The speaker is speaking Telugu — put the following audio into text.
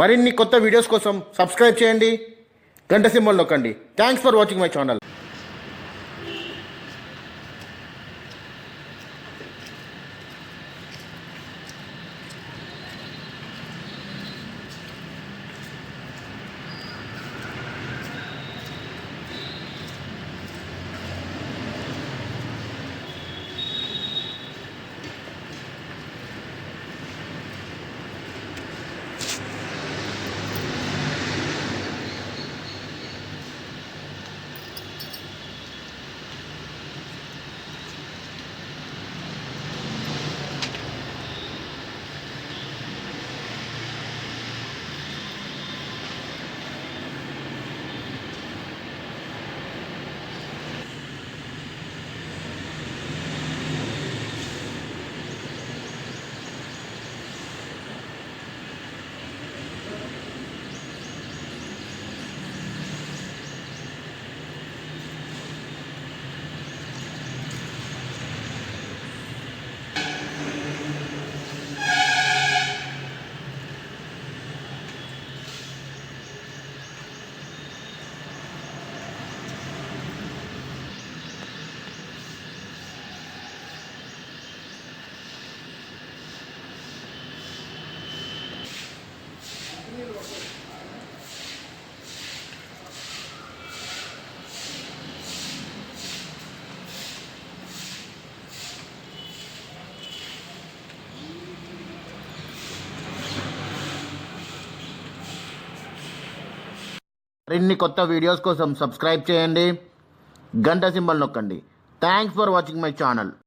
మరిన్ని కొత్త వీడియోస్ కోసం సబ్స్క్రైబ్ చేయండి. గంట సింబల్ నొక్కండి. Thanks for watching my channel మరిన్ని కొత్త వీడియోస్ కోసం సబ్స్క్రైబ్ చేయండి. గంట సింబల్ నొక్కండి. Thanks for watching my channel